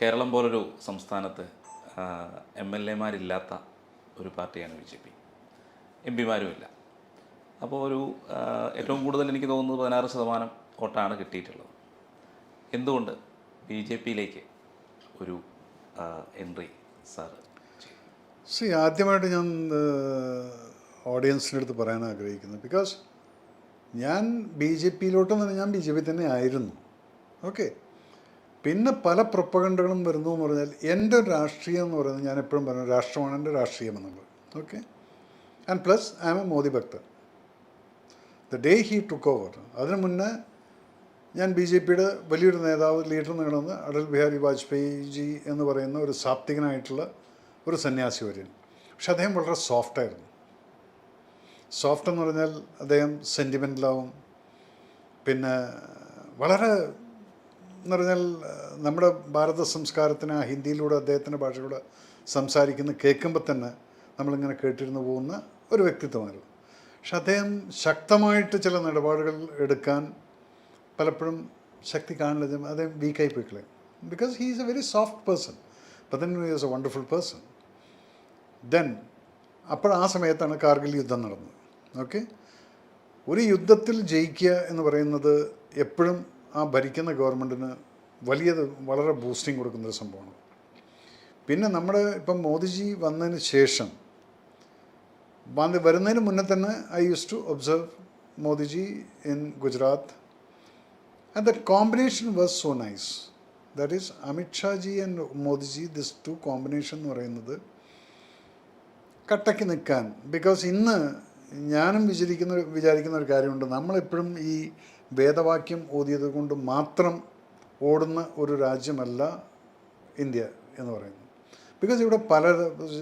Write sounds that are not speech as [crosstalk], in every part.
കേരളം പോലൊരു സംസ്ഥാനത്ത് M L എമാരില്ലാത്ത ഒരു പാർട്ടിയാണ് ബി ജെ പി. എം പിമാരുമില്ല അപ്പോൾ ഒരു ഏറ്റവും കൂടുതൽ എനിക്ക് തോന്നുന്നത് പതിനാറ് ശതമാനം വോട്ടാണ് കിട്ടിയിട്ടുള്ളത്. എന്തുകൊണ്ട് ബി ജെ പിയിലേക്ക് ഒരു എൻട്രി സാർ സി ആദ്യമായിട്ട് ഞാൻ ഓഡിയൻസിന്റെ അടുത്ത് പറയാൻ ആഗ്രഹിക്കുന്നു. ബിക്കോസ് ഞാൻ ബി ജെ പിയിലോട്ടെന്ന് ഞാൻ ബി ജെ പി തന്നെ ആയിരുന്നു. ഓക്കെ പിന്നെ പല പ്രൊപ്പകണ്ടകളും വരുന്നു എന്ന് പറഞ്ഞാൽ എന്റെ രാഷ്ട്രീയം എന്ന് പറയുന്നത് ഞാൻ എപ്പോഴും പറയുന്നത് രാഷ്ട്രമാണ് എന്റെ രാഷ്ട്രീയം എന്നുള്ളത്. Okay and plus I am a Modi ഭക്തൻ. The day he took over അതിനു മുന്നേ ഞാൻ ബി ജെ പിയുടെ വലിയൊരു നേതാവ് ലീഡർ നേടുന്ന അടൽ ബിഹാരി വാജ്പേയി ജി എന്ന് പറയുന്ന ഒരു സാപ്തികനായിട്ടുള്ള ഒരു സന്യാസി വര്യൻ പക്ഷെ അദ്ദേഹം വളരെ സോഫ്റ്റായിരുന്നു സോഫ്റ്റ് എന്ന് പറഞ്ഞാൽ അദ്ദേഹം സെന്റിമെന്റലാവും പിന്നെ വളരെ എന്ന് പറഞ്ഞാൽ നമ്മുടെ ഭാരത സംസ്കാരത്തിന് ആ ഹിന്ദിയിലൂടെ അദ്ദേഹത്തിന്റെ ഭാഷയിലൂടെ സംസാരിക്കുന്ന കേൾക്കുമ്പോൾ തന്നെ നമ്മളിങ്ങനെ കേട്ടിരുന്നു പോകുന്ന ഒരു വ്യക്തിത്വമായിരുന്നു. പക്ഷെ അദ്ദേഹം ശക്തമായിട്ട് ചില നിലപാടുകൾ എടുക്കാൻ പലപ്പോഴും ശക്തി കാണില്ല. അദ്ദേഹം വീക്കായി പോയി because he is a very soft person but is a wonderful person then അപ്പോൾ ആ സമയത്താണ് കാർഗിൽ യുദ്ധം നടന്നത്. ഓക്കെ ഒരു യുദ്ധത്തിൽ ജയിക്കുക എന്ന് പറയുന്നത് എപ്പോഴും ആ ഭരിക്കുന്ന ഗവൺമെന്റിന് വലിയത് വളരെ ബൂസ്റ്റിംഗ് കൊടുക്കുന്നൊരു സംഭവമാണ്. പിന്നെ നമ്മുടെ ഇപ്പം മോദിജി വന്നതിന് ശേഷം വന്ന് വരുന്നതിന് മുന്നേ തന്നെ I use to observe Modi ji in Gujarat and the combination was so nice that is Amit Shah ji and Modi ji this two combination എന്ന് പറയുന്നത് കട്ടയ്ക്ക് നിൽക്കാൻ. ബിക്കോസ് ഇന്ന് ഞാനും വിചാരിക്കുന്ന വിചാരിക്കുന്ന ഒരു കാര്യമുണ്ട്. നമ്മളെപ്പോഴും ഈ വേദവാക്യം ഓതിയത് കൊണ്ട് മാത്രം ഓടുന്ന ഒരു രാജ്യമല്ല ഇന്ത്യ എന്ന് പറയുന്നത് ബിക്കോസ് ഇവിടെ പല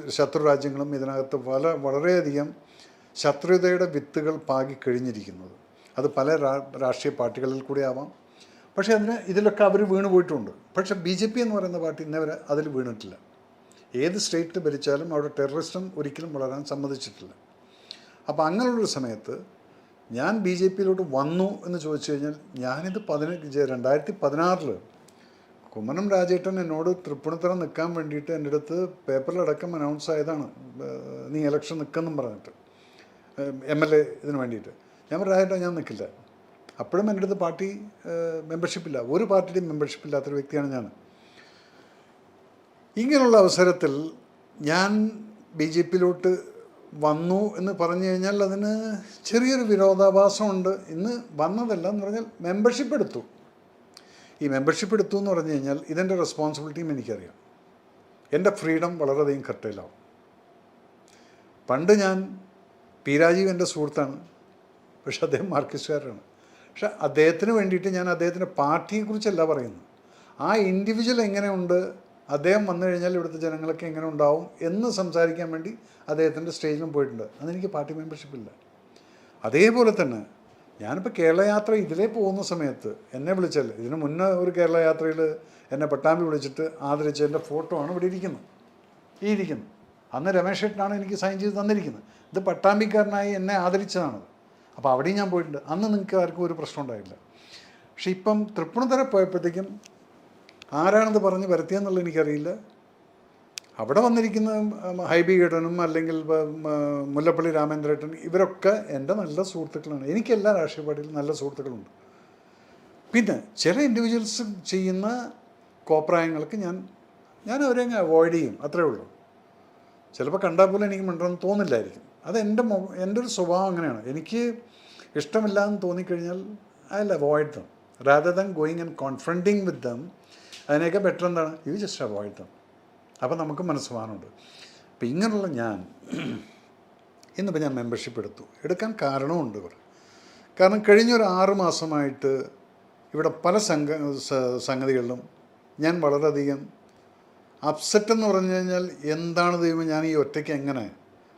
ശത്രു രാജ്യങ്ങളും ഇതിനകത്ത് പല വളരെയധികം ശത്രുതയുടെ വിത്തുകൾ പാകി കഴിഞ്ഞിരിക്കുന്നത്. അത് പല രാഷ്ട്രീയ പാർട്ടികളിൽ കൂടി ആവാം. പക്ഷേ അതിന് ഇതിലൊക്കെ അവർ വീണ് പോയിട്ടുണ്ട്. പക്ഷേ ബി ജെ പി എന്ന് പറയുന്ന പാർട്ടി ഇന്നവരെ അതിൽ വീണിട്ടില്ല. ഏത് സ്റ്റേറ്റ് ഭരിച്ചാലും അവിടെ ടെററിസ്റ്റും ഒരിക്കലും വളരാൻ സമ്മതിച്ചിട്ടില്ല. അപ്പോൾ അങ്ങനെയുള്ളൊരു സമയത്ത് ഞാൻ ബി ജെ പിയിലോട്ട് വന്നു എന്ന് ചോദിച്ചു കഴിഞ്ഞാൽ ഞാനിത് പതിനഞ്ച് രണ്ടായിരത്തി പതിനാറിൽ കുമ്മനം രാജേട്ടൻ എന്നോട് തൃപ്പൂണിത്തറ നിൽക്കാൻ വേണ്ടിയിട്ട് എന്റെ അടുത്ത് പേപ്പറിലടക്കം അനൗൺസ് ആയതാണ് നീ ഇലക്ഷൻ നിൽക്കെന്നും പറഞ്ഞിട്ട്. എം എൽ എ ഇതിന് വേണ്ടിയിട്ട്. ഞാൻ രാജേട്ടൻ ഞാൻ നിൽക്കില്ല. അപ്പോഴും എന്റെ അടുത്ത് പാർട്ടി മെമ്പർഷിപ്പില്ല ഒരു പാർട്ടിയുടെയും മെമ്പർഷിപ്പ് ഇല്ലാത്തൊരു വ്യക്തിയാണ് ഞാൻ. ഇങ്ങനെയുള്ള അവസരത്തിൽ ഞാൻ ബി ജെ പിയിലോട്ട് വന്നു എന്ന് പറഞ്ഞു കഴിഞ്ഞാൽ അതിന് ചെറിയൊരു വിരോധാഭാസമുണ്ട്. ഇന്ന് വന്നതല്ല എന്ന് പറഞ്ഞാൽ മെമ്പർഷിപ്പ് എടുത്തു. ഈ മെമ്പർഷിപ്പ് എടുത്തു എന്ന് പറഞ്ഞു കഴിഞ്ഞാൽ ഇതിന്റെ റെസ്പോൺസിബിലിറ്റിയും എനിക്കറിയാം. എന്റെ ഫ്രീഡം വളരെയധികം കട്ടയിലാവും പണ്ട് ഞാൻ പി രാജീവ് എന്റെ സുഹൃത്താണ്. പക്ഷെ അദ്ദേഹം മാർക്കിസ്റ്റുകാരാണ് പക്ഷെ അദ്ദേഹത്തിന് വേണ്ടിയിട്ട് ഞാൻ അദ്ദേഹത്തിന്റെ പാർട്ടിയെക്കുറിച്ചല്ല പറയുന്നത്. ആ ഇൻഡിവിജ്വൽ എങ്ങനെയുണ്ട്? അദ്ദേഹം വന്നു കഴിഞ്ഞാൽ ഇവിടുത്തെ ജനങ്ങളൊക്കെ എങ്ങനെ ഉണ്ടാവും എന്ന് സംസാരിക്കാൻ വേണ്ടി അദ്ദേഹത്തിന്റെ സ്റ്റേജിലും പോയിട്ടുണ്ട്. അതെനിക്ക് പാർട്ടി മെമ്പർഷിപ്പ് ഇല്ല. അതേപോലെ തന്നെ ഞാനിപ്പോൾ കേരള യാത്ര ഇതിലേ പോകുന്ന സമയത്ത് എന്നെ വിളിച്ചാൽ ഇതിന് മുന്നേ ഒരു കേരള യാത്രയിൽ എന്നെ പട്ടാമ്പി വിളിച്ചിട്ട് ആദരിച്ചതിന്റെ ഫോട്ടോ ആണ് ഇവിടെ ഇരിക്കുന്നത്. ഈ ഇരിക്കുന്നത്. അന്ന് രമേശ് ഷെട്ടിനാണ് എനിക്ക് സൈൻ ചെയ്ത് തന്നിരിക്കുന്നത്. ഇത് പട്ടാമ്പിക്കാരനായി എന്നെ ആദരിച്ചതാണത്. അപ്പോൾ അവിടെയും ഞാൻ പോയിട്ടുണ്ട്. അന്ന് നിങ്ങൾക്ക് ആർക്കും ഒരു പ്രശ്നം ഉണ്ടായില്ല പക്ഷേ ഇപ്പം തൃപ്പൂണിത്തറ പോയപ്പോഴത്തേക്കും ആരാണെന്ന് പറഞ്ഞ് വരുത്തിയെന്നുള്ളത് എനിക്കറിയില്ല. അവിടെ വന്നിരിക്കുന്ന ഹൈബി ഗേട്ടനും അല്ലെങ്കിൽ മുല്ലപ്പള്ളി രാമേന്ദ്രേട്ടൻ ഇവരൊക്കെ എന്റെ നല്ല സുഹൃത്തുക്കളാണ്. എനിക്ക് എല്ലാ രാഷ്ട്രീയ പാർട്ടിയിലും നല്ല സുഹൃത്തുക്കളുണ്ട്. പിന്നെ ചില ഇൻഡിവിജ്വൽസ് ചെയ്യുന്ന കോപ്രായങ്ങൾക്ക് ഞാൻ ഞാൻ അവരെ അങ്ങ് അവോയ്ഡ് ചെയ്യും അത്രേ ഉള്ളൂ. ചിലപ്പോൾ കണ്ടാൽ പോലും എനിക്ക് മിണ്ടണമെന്ന് തോന്നില്ലായിരിക്കും. അത് എന്റെ എന്റെ ഒരു സ്വഭാവം അങ്ങനെയാണ്. എനിക്ക് ഇഷ്ടമില്ല എന്ന് തോന്നിക്കഴിഞ്ഞാൽ I will avoid them rather than going and confronting with them അതിനൊക്കെ ബെറ്റർ എന്താണ്? യു ജസ്റ്റ് അവോയ്ഡ് അപ്പോൾ നമുക്ക് മനസ്സുമാനുണ്ട് അപ്പോൾ ഇങ്ങനെയുള്ള ഞാൻ [clears throat] ഇന്നിപ്പോൾ ഞാൻ മെമ്പർഷിപ്പ് എടുത്തു. എടുക്കാൻ കാരണമുണ്ട് ഇവർ. കാരണം കഴിഞ്ഞ ഒരു ആറ് മാസമായിട്ട് ഇവിടെ പല സംഘ സംഗതികളിലും ഞാൻ വളരെയധികം അപ്സെറ്റ് എന്ന് പറഞ്ഞു കഴിഞ്ഞാൽ എന്താണ് ദൈവം ഞാൻ ഈ ഒറ്റയ്ക്ക് എങ്ങനെ?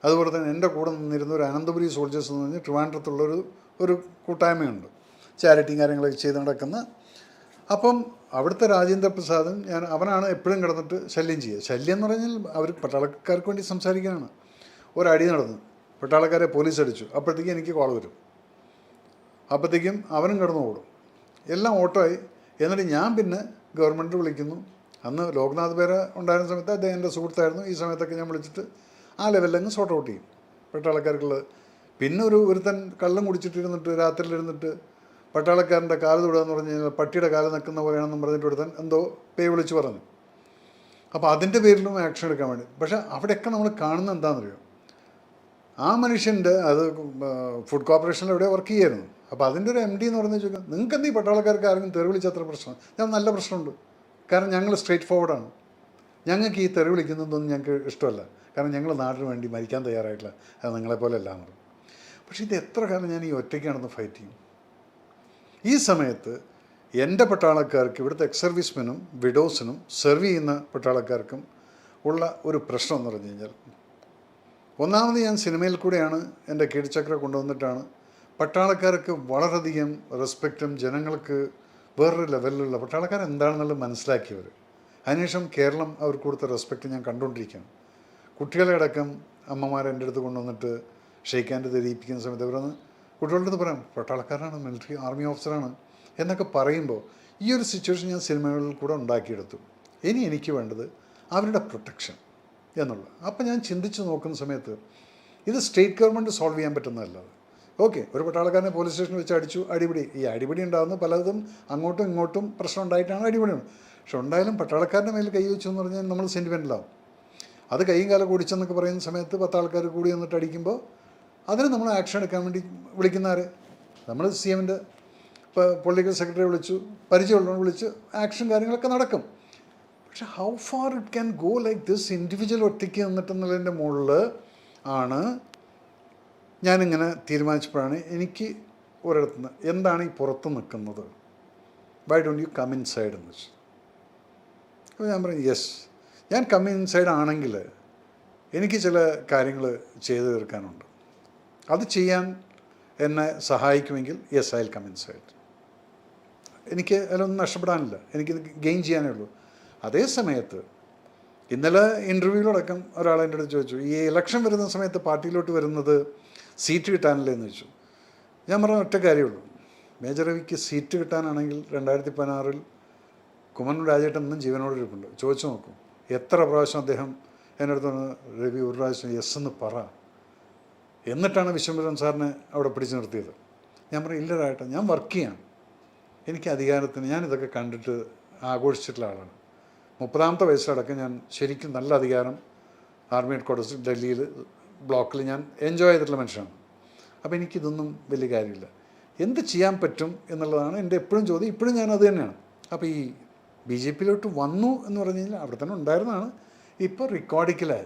അതുപോലെ തന്നെ എന്റെ കൂടെ നിന്നിരുന്ന ഒരു അനന്തപുരി സോൾജേഴ്സ് എന്ന് പറഞ്ഞാൽ ട്രിവാൻഡ്രത്തുള്ളൊരു ഒരു കൂട്ടായ്മയുണ്ട്. ചാരിറ്റിയും കാര്യങ്ങളൊക്കെ ചെയ്ത് നടക്കുന്ന. അപ്പം അവിടുത്തെ രാജേന്ദ്ര പ്രസാദും ഞാൻ അവനാണ് എപ്പോഴും കിടന്നിട്ട് ശല്യം ചെയ്യുക. ശല്യം എന്ന് പറഞ്ഞാൽ അവർ പട്ടാളക്കാർക്ക് വേണ്ടി സംസാരിക്കാനാണ് ഒരടി നടന്നു. പട്ടാളക്കാരെ പോലീസ് അടിച്ചു. അപ്പോഴത്തേക്കും എനിക്ക് കോൾ വരും. അപ്പോഴത്തേക്കും അവനും കിടന്നു ഓടും. എല്ലാം ഓട്ടമായി എന്നിട്ട് ഞാൻ പിന്നെ ഗവൺമെന്റ് വിളിക്കുന്നു. അന്ന് ലോക്നാഥ് പേര ഉണ്ടായിരുന്ന സമയത്ത് അദ്ദേഹം എന്റെ സുഹൃത്തായിരുന്നു. ഈ സമയത്തൊക്കെ ഞാൻ വിളിച്ചിട്ട് ആ ലെവലിൽ അങ്ങ് സോർട്ട് ഔട്ട് ചെയ്യും. പട്ടാളക്കാർക്കുള്ളത്. പിന്നെ ഒരു ഒരുത്തൻ കള്ളം കുടിച്ചിട്ടിരുന്നിട്ട് രാത്രിയിലിരുന്നിട്ട് പട്ടാളക്കാരന്റെ കാൽ തൊടുകയെന്ന് പറഞ്ഞു കഴിഞ്ഞാൽ പട്ടിയുടെ കാൽ നിൽക്കുന്ന പോലെയാണെന്നും പറഞ്ഞിട്ട് ഒരുത്തൻ എന്തോ പേ വിളിച്ച് പറഞ്ഞു. അപ്പോൾ അതിന്റെ പേരിലും ആക്ഷൻ എടുക്കാൻ വേണ്ടി. പക്ഷേ അവിടെയൊക്കെ നമ്മൾ കാണുന്നത് എന്താണെന്നറിയോ? ആ മനുഷ്യന്റെ അത് ഫുഡ് കോർപ്പറേഷനിൽ എവിടെ വർക്ക് ചെയ്യായിരുന്നു. അപ്പോൾ അതിന്റെ ഒരു എം ഡി എന്ന് പറഞ്ഞു ചോദിക്കാം നിങ്ങൾക്ക് എന്ത് ഈ പട്ടാളക്കാർക്ക് ആരെങ്കിലും തെറി വിളിച്ച അത്ര പ്രശ്നം ഞാൻ നല്ല പ്രശ്നമുണ്ട്. കാരണം ഞങ്ങൾ സ്ട്രേറ്റ് ഫോർവേഡാണ് ഞങ്ങൾക്ക് ഈ തെറി വിളിക്കുന്നതൊന്നും ഞങ്ങൾക്ക് ഇഷ്ടമല്ല. കാരണം ഞങ്ങൾ നാടിന് വേണ്ടി മരിക്കാൻ തയ്യാറായിട്ടില്ല. അത് നിങ്ങളെപ്പോലെ അല്ല എന്ന് പറഞ്ഞു. പക്ഷേ ഇത് എത്ര കാലം ഞാൻ ഈ ഒറ്റയ്ക്കാണെന്ന് ഫൈറ്റ് ചെയ്യും? ഈ സമയത്ത് എന്റെ പട്ടാളക്കാർക്ക് ഇവിടുത്തെ എക്സ് സർവീസ്മെനും വിഡോസിനും സെർവ് ചെയ്യുന്ന പട്ടാളക്കാർക്കും ഉള്ള ഒരു പ്രശ്നം എന്ന് പറഞ്ഞു കഴിഞ്ഞാൽ ഒന്നാമത് ഞാൻ സിനിമയിൽ കൂടെയാണ് എന്റെ കീഴ്ചക്ര കൊണ്ടുവന്നിട്ടാണ്. പട്ടാളക്കാർക്ക് വളരെയധികം റെസ്പെക്റ്റും ജനങ്ങൾക്ക് വേറൊരു ലെവലിലുള്ള പട്ടാളക്കാർ എന്താണെന്നുള്ളത് മനസ്സിലാക്കിയവർ അതിനുശേഷം കേരളം അവർക്ക് കൊടുത്ത റെസ്പെക്റ്റ് ഞാൻ കണ്ടുകൊണ്ടിരിക്കുകയാണ്. കുട്ടികളെ അടക്കം അമ്മമാരെ എന്റെ അടുത്ത് കൊണ്ടുവന്നിട്ട് ഷെയ്ക്കാന്റെ ധരിപ്പിക്കുന്ന സമയത്ത് അവരൊന്ന് കുട്ടികളുടെ അടുത്ത് പറയാം പട്ടാളക്കാരനാണ് മിലിറ്ററി ആർമി ഓഫീസറാണ് എന്നൊക്കെ പറയുമ്പോൾ ഈ ഒരു സിറ്റുവേഷൻ ഞാൻ സിനിമകളിൽ കൂടെ ഉണ്ടാക്കിയെടുത്തു. ഇനി എനിക്ക് വേണ്ടത് അവരുടെ പ്രൊട്ടക്ഷൻ എന്നുള്ളത്. അപ്പം ഞാൻ ചിന്തിച്ച് നോക്കുന്ന സമയത്ത് ഇത് സ്റ്റേറ്റ് ഗവൺമെന്റ് സോൾവ് ചെയ്യാൻ പറ്റുന്നതല്ല ഓക്കെ ഒരു പട്ടാളക്കാരനെ പോലീസ് സ്റ്റേഷനിൽ വെച്ച് അടിച്ചു അടിപിടി. ഈ അടിപിടി ഉണ്ടാകുന്ന പലതും അങ്ങോട്ടും ഇങ്ങോട്ടും പ്രശ്നം ഉണ്ടായിട്ടാണ് അടിപിടി. പക്ഷെ ഉണ്ടായാലും പട്ടാളക്കാരന്റെ മേൽ കൈ വെച്ചു എന്ന് പറഞ്ഞാൽ നമ്മൾ സെന്റിമെന്റിലാവും അത് കൈയും കാലം കൂടിച്ചെന്നൊക്കെ പറയുന്ന സമയത്ത് പത്താൾക്കാർ കൂടി വന്നിട്ട് അടിക്കുമ്പോൾ അതിന് നമ്മൾ ആക്ഷൻ എടുക്കാൻ വേണ്ടി വിളിക്കുന്നവർ നമ്മൾ സി എമ്മിന്റെ ഇപ്പോൾ പൊളിറ്റിക്കൽ സെക്രട്ടറി വിളിച്ചു പരിചയമുള്ളവർ വിളിച്ച് ആക്ഷൻ കാര്യങ്ങളൊക്കെ നടക്കും. പക്ഷെ how far it can go like this individual ഒറ്റയ്ക്ക് നിന്നിട്ടെന്നുള്ളതിന്റെ മുകളിൽ ആണ് ഞാനിങ്ങനെ തീരുമാനിച്ചപ്പോഴാണ് എനിക്ക് ഒരിടത്തുനിന്ന് എന്താണ് ഈ പുറത്ത് നിൽക്കുന്നത്? Why don't you come inside എന്ന് വെച്ചു. അപ്പോൾ ഞാൻ പറഞ്ഞു യെസ് ഞാൻ കം ഇൻ സൈഡ് ആണെങ്കിൽ എനിക്ക് ചില കാര്യങ്ങൾ ചെയ്തു തീർക്കാനുണ്ട്. അത് ചെയ്യാൻ എന്നെ സഹായിക്കുമെങ്കിൽ യെസ് ഐ കം ഇൻസൈഡ് എനിക്ക് അതിലൊന്നും നഷ്ടപ്പെടാനില്ല. എനിക്ക് ഗെയിൻ ചെയ്യാനേ ഉള്ളൂ. അതേ സമയത്ത് ഇന്നലെ ഇന്റർവ്യൂവിലടക്കം ഒരാൾ എന്റെ അടുത്ത് ചോദിച്ചു ഈ ഇലക്ഷൻ വരുന്ന സമയത്ത് പാർട്ടിയിലോട്ട് വരുന്നത് സീറ്റ് കിട്ടാനല്ലേ? എന്ന് ചോദിച്ചു. ഞാൻ പറഞ്ഞ ഒറ്റ കാര്യമുള്ളൂ. മേജർ രവിക്ക് സീറ്റ് കിട്ടാനാണെങ്കിൽ രണ്ടായിരത്തി പതിനാറിൽ കുമ്മനം രാജേട്ടൻ ജീവനോട് ഇരിപ്പുണ്ട്. ചോദിച്ചു നോക്കൂ എത്ര പ്രാവശ്യം അദ്ദേഹം എന്റെ അടുത്ത് രവി ഒരു പ്രാവശ്യം യെസ് എന്ന് പറ. എന്നിട്ടാണ് വിശ്വംഭരൻ സാറിനെ അവിടെ പിടിച്ചു നിർത്തിയത്. ഞാൻ പറഞ്ഞു ഇല്ല ഞാൻ വർക്ക് ചെയ്യാം എനിക്ക് അധികാരത്തിന് ഞാൻ ഇതൊക്കെ കണ്ടിട്ട് ആഘോഷിച്ചിട്ടുള്ള ആളാണ്. മുപ്പതാമത്തെ വയസ്സിലടക്കം ഞാൻ ശരിക്കും നല്ല അധികാരം ആർമി ഹെഡ് ക്വാർട്ടേഴ്സ് ഡൽഹിയിൽ ബ്ലോക്കിൽ ഞാൻ എൻജോയ് ചെയ്തിട്ടുള്ള മനുഷ്യനാണ്. അപ്പോൾ എനിക്കിതൊന്നും വലിയ കാര്യമില്ല. എന്ത് ചെയ്യാൻ പറ്റും എന്നുള്ളതാണ് എന്റെ എപ്പോഴും ചോദ്യം. ഇപ്പോഴും ഞാൻ അത് തന്നെയാണ്. അപ്പോൾ ഈ ബി ജെ പിയിലോട്ട് വന്നു എന്ന് പറഞ്ഞു കഴിഞ്ഞാൽ അവിടെ തന്നെ ഉണ്ടായിരുന്നതാണ്. ഇപ്പോൾ റിക്കോർഡിക്കലായി